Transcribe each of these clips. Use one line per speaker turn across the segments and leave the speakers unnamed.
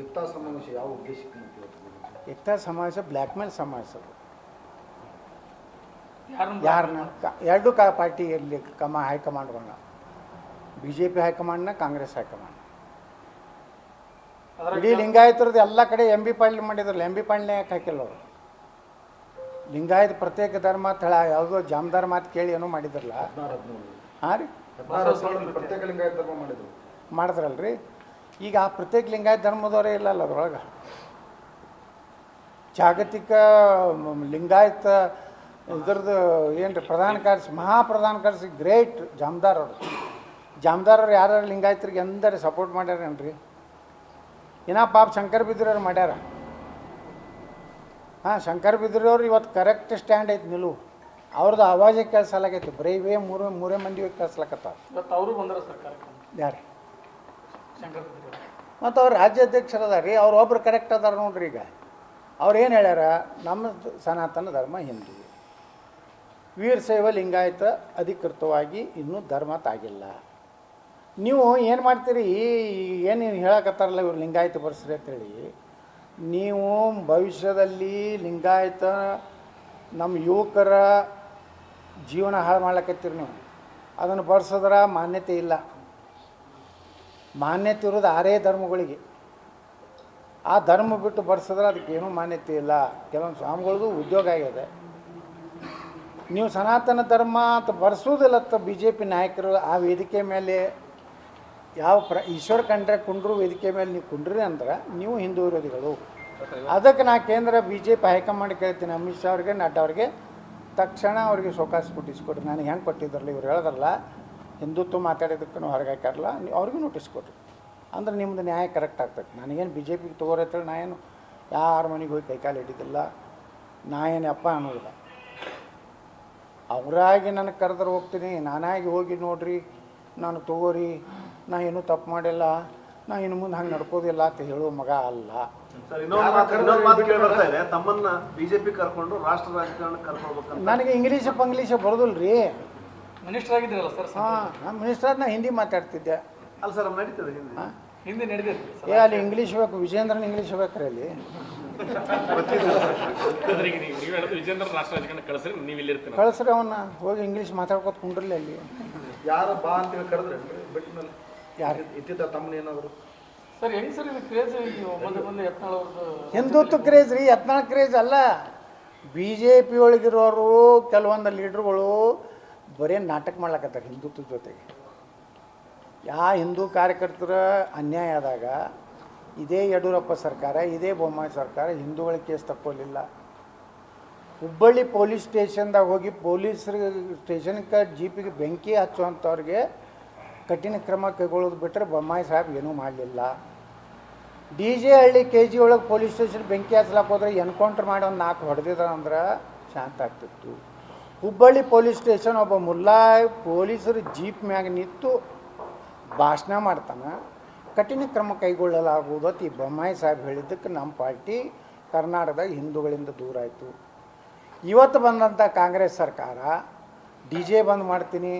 ಏಕತಾ ಸಮಾವೇಶ ಯಾವ ಉದ್ದೇಶಕ್ಕೆ ಅಂತ
ಸಮಾವೇಶ ಬ್ಲ್ಯಾಕ್ ಮೇಲ್ ಸಮಾವೇಶ.
ಯಾರನ್ನ
ಎರಡು ಕಾ ಪಾರ್ಟಿ ಇರಲಿ ಕಮ ಹೈಕಮಾಂಡ್ಗಳನ್ನ. ಬಿ ಜೆ ಪಿ ಹೈಕಮಾಂಡ್ನ ಕಾಂಗ್ರೆಸ್ ಹೈಕಮಾಂಡ್. ಇಡೀ ಲಿಂಗಾಯತರದ್ದು ಎಲ್ಲ ಕಡೆ ಎಂ ಬಿ ಪಾಳ್ಯ ಮಾಡಿದ್ರಲ್ಲ ಎಂ ಬಿ ಯಾಕೆ ಹಾಕಿಲ್ಲ ಅವರು? ಲಿಂಗಾಯತ ಪ್ರತ್ಯೇಕ ಧರ್ಮ ತಳ ಯಾವುದೋ ಜಾಮದಾರ್ ಮಾತು ಕೇಳಿ ಏನೋ ಮಾಡಿದ್ರಲ್ಲ. ಹಾಂ ರೀ?
ಮಾಡಿದ್ರಲ್ಲ ರೀ ಪ್ರತ್ಯೇಕ ಲಿಂಗಾಯತ ಧರ್ಮ ಮಾಡಿದ್ರು.
ಮಾಡಿದ್ರಲ್ರಿ? ಈಗ ಆ ಪ್ರತ್ಯೇಕ ಲಿಂಗಾಯತ ಧರ್ಮದವರೇ ಇಲ್ಲಲ್ಲ ಅದರೊಳಗೆ. ಜಾಗತಿಕ ಲಿಂಗಾಯತ ಇದ್ರದ್ದು ಏನು ರೀ ಪ್ರಧಾನ ಕಾರ್ಯದರ್ಶಿ ಮಹಾಪ್ರಧಾನ ಕಾರ್ಯದರ್ಶಿ ಗ್ರೇಟ್ ಜಾಮದಾರ್ ಅವರು. ಜಾಮದಾರ್ ಅವ್ರು ಯಾರು ಲಿಂಗಾಯತರಿಗೆ ಎಂದರೆ ಸಪೋರ್ಟ್ ಮಾಡ್ಯಾರೇನ್ರಿ? ಏನ್ರಿ ಪಾಪ ಶಂಕರ್ ಬಿದ್ರವ್ರು ಮಾಡ್ಯಾರ. ಹಾಂ ಶಂಕರ್ ಬಿದ್ರವ್ರು ಇವತ್ತು ಕರೆಕ್ಟ್ ಸ್ಟ್ಯಾಂಡ್ ಐತೆ ನಿಲುವು ಅವ್ರದ್ದು ಆವಾಜೇ ಕೇಳಿಸಲಾಗೈತಿ. ಬರೀ ಇವೇ ಮೂರು ಮೂರೇ ಮಂದಿ ಕೇಳಿಸ್ಲಕತ್ತಾವ
ಇವತ್ತು ಅವರು ಬಂದಾರ ಸರ್ಕಾರ
ಯಾರು ಮತ್ತು ಅವ್ರು ರಾಜ್ಯಾಧ್ಯಕ್ಷರು ಅದಾರ ರೀ ಅವ್ರು ಒಬ್ರು ಕರೆಕ್ಟ್ ಅದಾರ ನೋಡ್ರಿ ಈಗ. ಅವ್ರು ಏನು ಹೇಳ್ಯಾರ, ನಮ್ಮ ಸನಾತನ ಧರ್ಮ ಹಿಂದೂ. ವೀರಶೈವ ಲಿಂಗಾಯತ ಅಧಿಕೃತವಾಗಿ ಇನ್ನೂ ಧರ್ಮ ತಾಗಿಲ್ಲ. ನೀವು ಏನು ಮಾಡ್ತೀರಿ ಏನು ಹೇಳಕತ್ತಾರಲ್ಲ ಇವ್ರು ಲಿಂಗಾಯತ ಬರ್ಸ್ರಿ ಅಂತೇಳಿ. ನೀವು ಭವಿಷ್ಯದಲ್ಲಿ ಲಿಂಗಾಯತ ನಮ್ಮ ಯುವಕರ ಜೀವನ ಹಾಳು ಮಾಡ್ಲಕತ್ತೀರಿ ನೀವು. ಅದನ್ನು ಬರ್ಸಿದ್ರೆ ಮಾನ್ಯತೆ ಇಲ್ಲ. ಮಾನ್ಯತೆ ಇರೋದು ಆರೇ ಧರ್ಮಗಳಿಗೆ. ಆ ಧರ್ಮ ಬಿಟ್ಟು ಬರ್ಸಿದ್ರೆ ಅದಕ್ಕೆ ಏನೂ ಮಾನ್ಯತೆ ಇಲ್ಲ. ಕೆಲವೊಂದು ಸ್ವಾಮಿಗಳ್ದು ಉದ್ಯೋಗ ಆಗಿದೆ. ನೀವು ಸನಾತನ ಧರ್ಮ ಅಂತ ಬರ್ಸೋದಿಲ್ಲತ್ತ ಬಿ ಜೆ ಪಿ ನಾಯಕರು ಆ ವೇದಿಕೆ ಮೇಲೆ. ಯಾವ ಪ್ರ, ಈಶ್ವರ ಕಂಡ್ರೆ ಕುಂಡ್ರು ವೇದಿಕೆ ಮೇಲೆ ನೀವು ಕುಂಡ್ರಿ ಅಂದ್ರೆ ನೀವು ಹಿಂದೂ ವಿರೋಧಿಗಳು. ಅದಕ್ಕೆ ನಾ ಕೇಂದ್ರ ಬಿ ಜೆ ಪಿ ಹೈಕಮಾಂಡ್ ಕೇಳ್ತೀನಿ. ಅಮಿತ್ ಶಾ ಅವ್ರಿಗೆ, ನಡ್ಡಾ ಅವ್ರಿಗೆ. ತಕ್ಷಣ ಅವ್ರಿಗೆ ಶೋಕಾಸ್ ಕೊಟ್ಟಿಸ್ಕೊಡ್ರಿ ಕೊಡ್ರಿ ನನಗೆ ಹೆಂಗೆ ಕೊಟ್ಟಿದ್ರಲ್ಲ ಇವ್ರು ಹೇಳ್ದಾರಲ್ಲ ಹಿಂದುತ್ವ ಮಾತಾಡೋದಕ್ಕೂ ಹೊರಗೆ ಹಾಕ್ಯಾರಲ್ಲ ನೀವು ಅವ್ರಿಗೂ ನೋಟಿಸ್ ಕೊಡ್ರಿ ಅಂದ್ರೆ ನಿಮ್ಮದು ನ್ಯಾಯ ಕರೆಕ್ಟ್ ಆಗ್ತದೆ ನನಗೇನು ಬಿ ಜೆ ಪಿಗೆ ತೊಗೋರತ್ತೇಳಿ ನಾ ಏನು ಯಾರ ಮನೆಗೆ ಹೋಗಿ ಕೈಕಾಲು ಹಿಡಿದಿಲ್ಲ. ನಾ ಏನು ಅಪ್ಪ ಅನ್ನೋದಿಲ್ಲ. ಅವರಾಗಿ ನನಗೆ ಕರೆದ್ರೆ ಹೋಗ್ತೀನಿ ನಾನಾಗಿ ಹೋಗಿ ನೋಡ್ರಿ ನಾನು ತಗೋರಿ ನಾ ಏನೂ ತಪ್ಪು ಮಾಡಿಲ್ಲ ನಾ ಇನ್ನು ಮುಂದೆ ಹಂಗೆ ನಡ್ಕೋದಿಲ್ಲ ಅಂತ ಹೇಳೋ ಮಗ ಅಲ್ಲ.
ತಮ್ಮನ್ನ ಬಿಜೆಪಿ ಕರ್ಕೊಂಡು ರಾಷ್ಟ್ರ
ನನಗೆ ಇಂಗ್ಲೀಷ್ ಪಂಗ್ಲೀಷ್ ಬರೋದಿಲ್ಲ ರೀ
ಮಿನಿಸ್ಟರ್ ಆಗಿದ್ರಲ್ಲ ಸರ್
ಹಾಂ ನಾನು ಮಿನಿಸ್ಟರ್ ನಾ ಹಿಂದಿ ಮಾತಾಡ್ತಿದ್ದೆ.
ಅಲ್ಲ ಸರ್ ನಡೀತದೆ ಹಿಂದೆ.
ಹಿಂದಿ ನಡೆದಿತ್ತು
ಏ ಅಲ್ಲಿ ಇಂಗ್ಲೀಷ್ ಬೇಕು ವಿಜೇಂದ್ರನ ಇಂಗ್ಲೀಷ್ ಬೇಕ್ರಿ ಅಲ್ಲಿ.
ವಿಜೇಂದ್ರ ರಾಷ್ಟ್ರ ರಾಜಕಾರಣ ಕಳಿಸ್ರಿ ನೀವು ಇಲ್ಲಿ ಇರ್ತೀರ.
ಕಳಿಸ್ರಿ ಅವನ್ನ ಹೋಗಿ ಇಂಗ್ಲೀಷ್ ಮಾತಾಡ್ಕೊತ ಕುಂಡ್ರಲಿ ಅಲ್ಲಿ.
ಯಾರ ಬಾ ಅಂತ ಹೇಳಿ ಕರೆದ್ರೆ ಬಿಟ್ಟ ಮೇಲೆ.
ಯಾರು?
ಇದ್ದಿದ್ದ ತಮ್ಮನ ಏನಾದ್ರು?
ಸರ್ ಹೆಂಗ್ ಸರ್ ಇದು ಕ್ರೇಜ್ ಬಂದು ಬಂದು ಯತ್ನಾಳ್ ಅವ್ರದ್ದು
ಹಿಂದುತ್ವ ಕ್ರೇಜ್ ರೀ? ಯತ್ನಾಳ ಕ್ರೇಜ್ ಅಲ್ಲ. ಬಿ ಜೆ ಪಿ ಒಳಗಿರೋರು ಕೆಲವೊಂದು ಲೀಡ್ರುಗಳು ಬರೀ ನಾಟಕ ಮಾಡ್ಲಕತ್ತಾರೆ ಹಿಂದುತ್ವದ ಜೊತೆಗೆ. ಯಾ ಹಿಂದೂ ಕಾರ್ಯಕರ್ತರ ಅನ್ಯಾಯ ಆದಾಗ ಇದೇ ಯಡಿಯೂರಪ್ಪ ಸರ್ಕಾರ, ಇದೇ ಬೊಮ್ಮಾಯಿ ಸರ್ಕಾರ, ಹಿಂದೂಗಳ ಕೇಸ್ ತಕ್ಕೊಲಿಲ್ಲ ಹುಬ್ಬಳ್ಳಿ ಪೊಲೀಸ್ ಸ್ಟೇಷನ್ದಾಗ ಹೋಗಿ ಪೊಲೀಸ್ರ ಸ್ಟೇಷನ್ಗೆ ಜೀಪಿಗೆ ಬೆಂಕಿ ಹಚ್ಚುವಂಥವ್ರಿಗೆ ಕಠಿಣ ಕ್ರಮ ಕೈಗೊಳ್ಳೋದು ಬಿಟ್ಟರೆ ಬೊಮ್ಮಾಯಿ ಸಾಹೇಬ್ ಏನೂ ಮಾಡಲಿಲ್ಲ. D J Halli K G ಒಳಗೆ ಪೊಲೀಸ್ ಸ್ಟೇಷನ್ ಬೆಂಕಿ ಹಚ್ಲಾಕ್ ಹೋದ್ರೆ ಎನ್ಕೌಂಟ್ರ್ ಮಾಡಿ ಒಂದು ನಾಲ್ಕು ಹೊಡೆದಿದ್ದಾರೆ ಅಂದ್ರೆ ಶಾಂತ ಆಗ್ತಿತ್ತು. ಹುಬ್ಬಳ್ಳಿ ಪೊಲೀಸ್ ಸ್ಟೇಷನ್ ಒಬ್ಬ ಮುಲ್ಲಾ ಪೊಲೀಸರು ಜೀಪ್ ಮ್ಯಾಗ ನಿಂತು ಭಾಷಣ ಮಾಡ್ತಾನೆ. ಕಠಿಣ ಕ್ರಮ ಕೈಗೊಳ್ಳಲಾಗುವುದು ಅಂತ ಈ ಬೊಮ್ಮಾಯಿ ಸಾಹೇಬ್ ಹೇಳಿದ್ದಕ್ಕೆ ನಮ್ಮ ಪಾರ್ಟಿ ಕರ್ನಾಟಕದಾಗ ಹಿಂದೂಗಳಿಂದ ದೂರ ಆಯಿತು. ಇವತ್ತು ಬಂದಂಥ ಕಾಂಗ್ರೆಸ್ ಸರ್ಕಾರ, ಡಿ ಜೆ ಬಂದ್ ಮಾಡ್ತೀನಿ.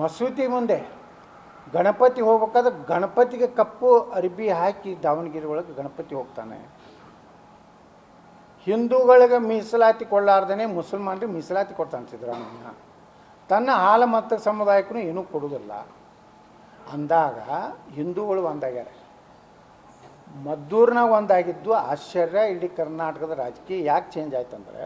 ಮಸೂತಿ ಮುಂದೆ ಗಣಪತಿ ಹೋಗ್ಬೇಕಾದ್ರೆ ಗಣಪತಿಗೆ ಕಪ್ಪು ಅರಿಬಿ ಹಾಕಿ ದಾವಣಗೆರೆ ಒಳಗೆ ಗಣಪತಿ ಹೋಗ್ತಾನೆ. ಹಿಂದೂಗಳಿಗೆ ಮೀಸಲಾತಿ ಕೊಡಲಾರ್ದೇ ಮುಸಲ್ಮಾನರಿಗೆ ಮೀಸಲಾತಿ ಕೊಡ್ತಾನೆ ಸಿದ್ದರಾಮಯ್ಯ. ತನ್ನ ಹಾಲ ಮತ್ತು ಸಮುದಾಯಕ್ಕೂ ಏನೂ ಕೊಡುವುದಿಲ್ಲ. ಅಂದಾಗ ಹಿಂದೂಗಳು ಒಂದಾಗ್ಯಾರ. ಮದ್ದೂರಿನಾಗ ಒಂದಾಗಿದ್ದು ಆಶ್ಚರ್ಯ, ಇಡೀ ಕರ್ನಾಟಕದ ರಾಜಕೀಯ ಯಾಕೆ ಚೇಂಜ್ ಆಯ್ತಂದ್ರೆ